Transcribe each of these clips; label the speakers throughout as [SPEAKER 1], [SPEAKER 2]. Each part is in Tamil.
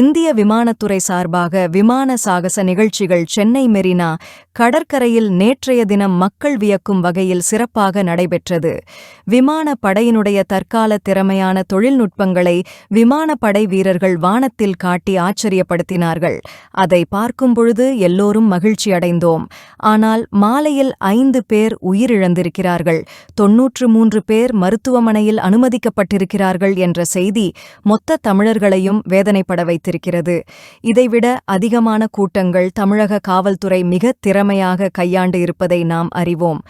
[SPEAKER 1] இந்திய விமானத்துறை சார்பாக விமான சாகச நிகழ்ச்சிகள் சென்னை மெரினா கடற்கரையில் நேற்றைய தினம் மக்கள் வியக்கும் வகையில் சிறப்பாக நடைபெற்றது. விமான படையினுடைய தற்கால திறமையான தொழில்நுட்பங்களை விமானப்படை வீரர்கள் வானத்தில் காட்டி ஆச்சரியப்படுத்தினார்கள். அதை பார்க்கும் பொழுது எல்லோரும் மகிழ்ச்சி அடைந்தோம். ஆனால் மாலையில் ஐந்து பேர் உயிரிழந்திருக்கிறார்கள். தொன்னூற்று மூன்று பேர் மருத்துவமனையில் அனுமதிக்கப்பட்டிருக்கிறார்கள் என்ற செய்தி மொத்த தமிழர்களையும் வேதனைப்பட வைத்திருக்கிறது இதைவிட அதிகமான கூட்டங்கள் தமிழக காவல்துறை மிக திறமையாக கையாண்டு இருப்பதை நாம் அறிவோம்.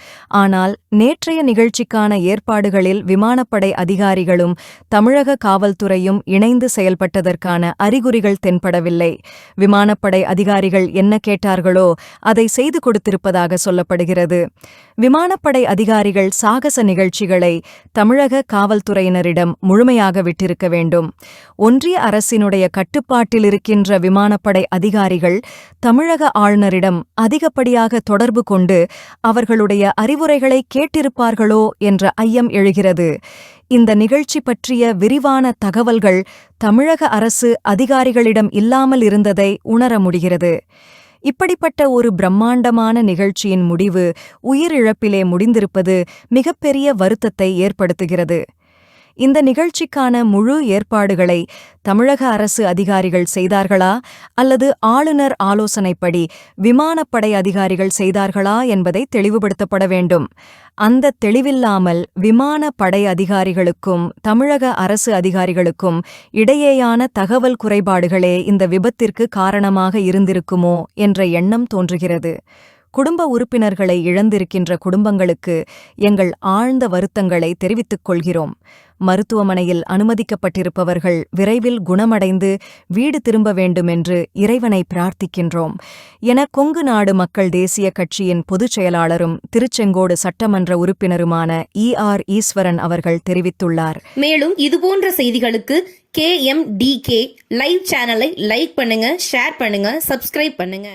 [SPEAKER 1] ஆனால் நேற்றைய நிகழ்ச்சிக்கான ஏற்பாடுகளில் விமானப்படை அதிகாரிகளும் தமிழக காவல்துறையும் இணைந்து செயல்பட்டதற்கான அறிகுறிகள் தென்படவில்லை. விமானப்படை அதிகாரிகள் என்ன கேட்டார்களோ அதை செய்து கொடுத்திருப்பதாக சொல்லப்படுகிறது. விமானப்படை அதிகாரிகள் சாகச நிகழ்ச்சிகளை தமிழக காவல்துறையினரிடம் முழுமையாக விட்டிருக்க வேண்டும். ஒன்றிய அரசினுடைய கட்டுப்பாடு இருக்கின்ற விமானப்படை அதிகாரிகள் தமிழக ஆளுநரிடம் அதிகப்படியாக தொடர்பு கொண்டு அவர்களுடைய அறிவுரைகளை கேட்டிருப்பார்களோ என்ற ஐயம் எழுகிறது. இந்த நிகழ்ச்சி பற்றிய விரிவான தகவல்கள் தமிழக அரசு அதிகாரிகளிடம் இல்லாமல் இருந்ததை உணர முடிகிறது. இப்படிப்பட்ட ஒரு பிரம்மாண்டமான நிகழ்ச்சியின் முடிவு உயிரிழப்பிலே முடிந்திருப்பது மிகப்பெரிய வருத்தத்தை ஏற்படுத்துகிறது. இந்த நிகழ்ச்சிக்கான முழு ஏற்பாடுகளை தமிழக அரசு அதிகாரிகள் செய்தார்களா? அல்லது ஆளுநர் ஆலோசனைப்படி விமானப்படை அதிகாரிகள் செய்தார்களா? என்பதை தெளிவுபடுத்தப்பட வேண்டும். அந்த தெளிவில்லாமல் விமான படை அதிகாரிகளுக்கும் தமிழக அரசு அதிகாரிகளுக்கும் இடையேயான தகவல் குறைபாடுகளே இந்த விபத்திற்கு காரணமாக இருந்திருக்குமோ? என்ற எண்ணம் தோன்றுகிறது. குடும்ப உறுப்பினர்களை இழந்திருக்கின்ற குடும்பங்களுக்கு எங்கள் ஆழ்ந்த வருத்தங்களை தெரிவித்துக் கொள்கிறோம். மருத்துவமனையில் அனுமதிக்கப்பட்டிருப்பவர்கள் விரைவில் குணமடைந்து வீடு திரும்ப வேண்டுமென்று இறைவனை பிரார்த்திக்கின்றோம். என கொங்கு நாடு மக்கள் தேசிய கட்சியின் பொதுச் செயலாளரும் திருச்செங்கோடு சட்டமன்ற உறுப்பினருமான இ. ஆர். ஈஸ்வரன் அவர்கள் தெரிவித்துள்ளார்.
[SPEAKER 2] மேலும் இதுபோன்ற செய்திகளுக்கு K. M. T. K. Live சேனலை லைக் பண்ணுங்க ஷேர் பண்ணுங்க சப்ஸ்கிரைப் பண்ணுங்க.